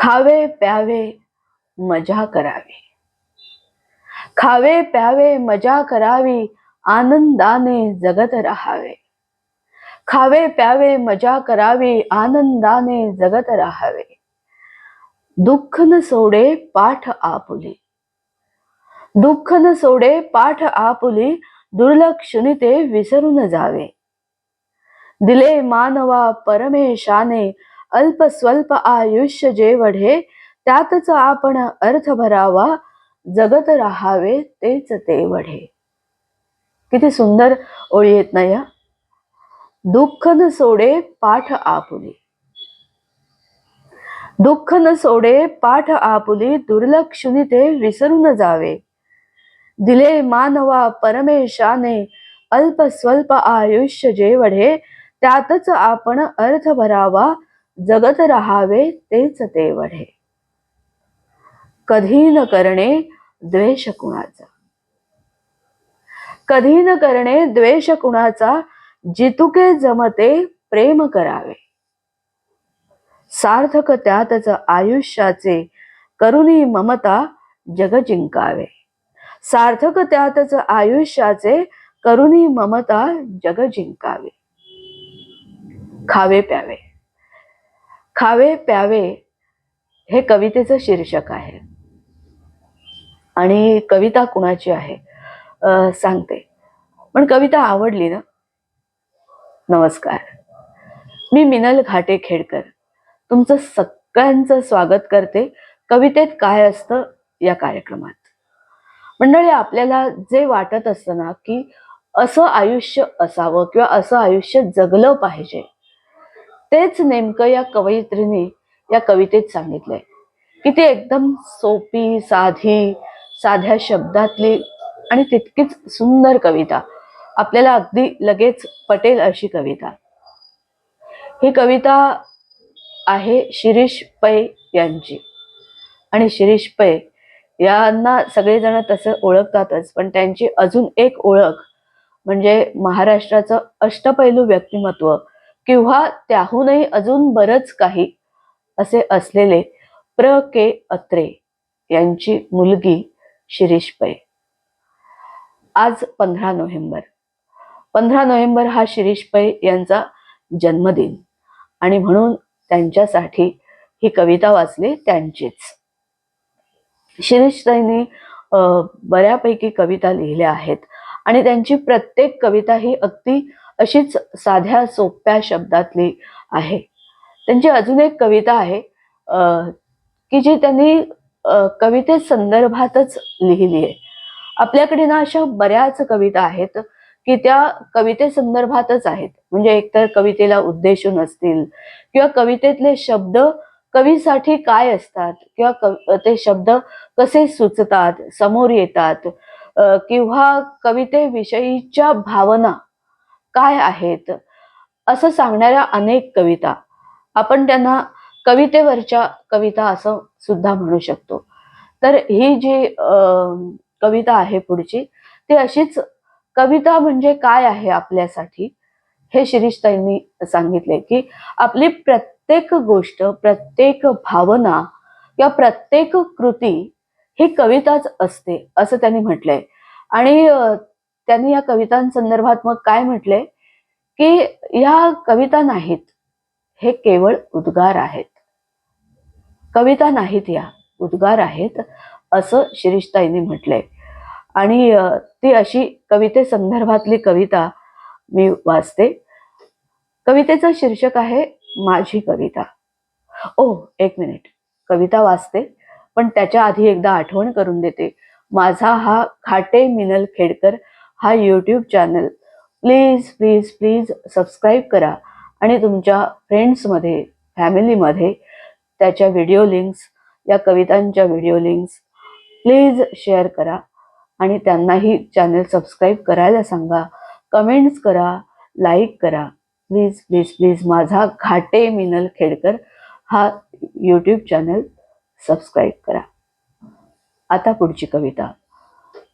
खावे प्यावे मजा करावी. खावे प्यावे मजा करावी आनंदाने जगत राहावे. खावे प्यावे मजा करावी आनंदाने जगत राहावे. दुःख न सोडे पाठ आपुली. दुःख न सोडे पाठ आपुली दुर्लक्षणी ते विसरून जावे. दिले मानवा परमेशाने अल्प स्वल्प आयुष्य जे वढे त्यातच आपण अर्थ भरावा जगत राहावे तेच ते वढे. किती सुंदर ओळी येत ना या? दुःख न सोडे पाठ आपुली. दुःख न सोडे पाठ आपुली दुर्लक्षणी ते विसरून जावे. दिले मानवा परमेशाने अल्प स्वल्प आयुष्य जे वढे त्यातच आपण अर्थ भरावा जगत राहावे तेच ते वढे. कधी न करणे द्वेष कुणाचा? कधी न करणे द्वेष कुणाचा? जितुके जमते प्रेम करावे. सार्थक त्यातच आयुष्याचे करुणी ममता जग जिंकावे. सार्थक त्यातच आयुष्याचे करुणी ममता जग जिंकावे. खावे प्यावे. खावे प्यावे हे कवितेचं शीर्षक आहे. आणि कविता कुणाची आहे? सांगते. पण कविता आवडली ना? नमस्कार. मी मिनल घाटे खेडकर. तुमचं सगळ्यांचं स्वागत करते. कवितेत काय असतं या कार्यक्रमात? मंडळी आपल्याला जे वाटत असतं ना की असं आयुष्य असावं किंवा असं आयुष्य जगलं पाहिजे तेच नेमकं या कवयित्रीने या कवितेत सांगितलंय. की ती एकदम सोपी साधी साध्या शब्दातली आणि तितकीच सुंदर कविता. आपल्याला अगदी लगेच पटेल अशी कविता. ही कविता आहे शिरीष पै यांची. आणि शिरीष पै यांना सगळेजण तसं ओळखतातच पण त्यांची अजून एक ओळख म्हणजे महाराष्ट्राचं अष्टपैलू व्यक्तिमत्व किंवा त्याहूनही अजून बरंच काही असे असलेले प्र. के. अत्रे यांची मुलगी शिरीष पै. आज पंधरा नोव्हेंबर. पंधरा नोव्हेंबर हा शिरीष पै यांचा जन्मदिन आणि म्हणून त्यांच्यासाठी ही कविता वाचली त्यांचीच. शिरीष ताईंनी बऱ्यापैकी कविता लिहिल्या आहेत आणि त्यांची प्रत्येक कविता ही अगदी अशीच साध्या सोप्या शब्दातली आहे. त्यांची अजून एक कविता आहे की जी त्यांनी कविते संदर्भातच लिहिली आहे. आपल्याकडे ना अशा बऱ्याच कविता आहेत की त्या कविते संदर्भातच आहेत. म्हणजे एकतर कवितेला उद्देशून असतील किंवा कवितेतले शब्द कवीसाठी काय असतात किंवा कव- ते शब्द कसे सुचतात समोर येतात किंवा कवितेविषयीच्या भावना काय आहेत? असं सांगणाऱ्या अनेक कविता. आपण त्यांना कवितेवरच्या कविता असं सुद्धा म्हणू शकतो. तर ही जी कविता आहे पुढची ती अशीच कविता म्हणजे काय आहे आपल्यासाठी? हे शिरीषताईंनी सांगितले की आपली प्रत्येक गोष्ट प्रत्येक भावना किंवा प्रत्येक कृती ही कविताच असते असं त्यांनी म्हटलंय. आणि त्यांनी या कवितांसंदर्भात मग काय म्हटलंय की ह्या कविता नाहीत हे केवळ उद्गार आहेत. कविता नाहीत या उद्गार आहेत असं शिरीषताईंनी म्हटलंय आणि ती अशी कविते संदर्भातली कविता मी वाचते. कवितेचं शीर्षक आहे माझी कविता. ओ एक मिनिट. कविता वाचते पण त्याच्या आधी एकदा आठवण करून देते. माझा हा खाटे मिनल खेडकर हा YouTube channel please please please subscribe करा. आणि तुमच्या फ्रेंड्समध्ये फॅमिलीमध्ये त्याच्या व्हिडिओ लिंक्स या कवितांच्या व्हिडिओ लिंक्स प्लीज शेअर करा. आणि त्यांनाही चॅनल सबस्क्राईब करायला सांगा. कमेंट्स करा लाईक करा. प्लीज प्लीज प्लीज माझा घाटे मिनल खेडकर हा यूट्यूब चॅनल सबस्क्राईब करा. आता पुढची कविता.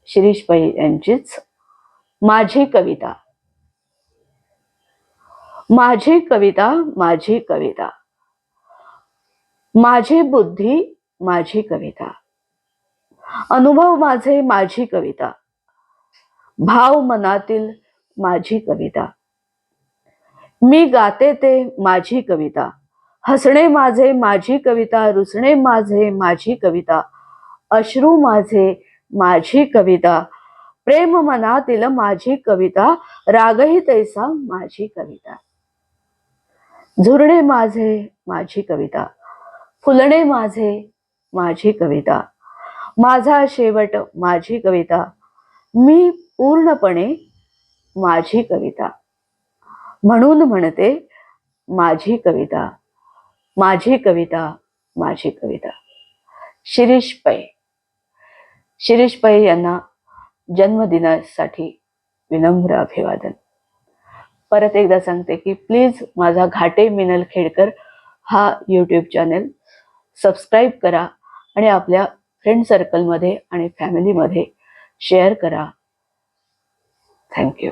शिरीष पै यांचीच माझी कविता. माझी कविता माझी कविता. माझी बुद्धी माझी कविता. अनुभव माझे माझी कविता. भाव मनातील माझी कविता. मी गाते ते माझी कविता. हसणे माझे माझी कविता. रुसणे माझे माझी कविता. अश्रू माझे माझी कविता. प्रेम मनातील माझी कविता रागही तैसा माझी कविता. झुरणे माझे माझी कविता फुलणे माझे माझी कविता माझा शेवट माझी कविता मी पूर्णपणे माझी कविता. म्हणून म्हणते माझी कविता माझी कविता माझी कविता. शिरीष पै शिरीष पै यांना जन्मदिनासाठी विनम्र अभिवादन. परत एकदा सांगते की प्लीज माझा घाटे मिनल खेडकर हा यूट्यूब चॅनल सबस्क्राईब करा आणि आपल्या फ्रेंड सर्कलमध्ये आणि फॅमिलीमध्ये शेअर करा. थँक्यू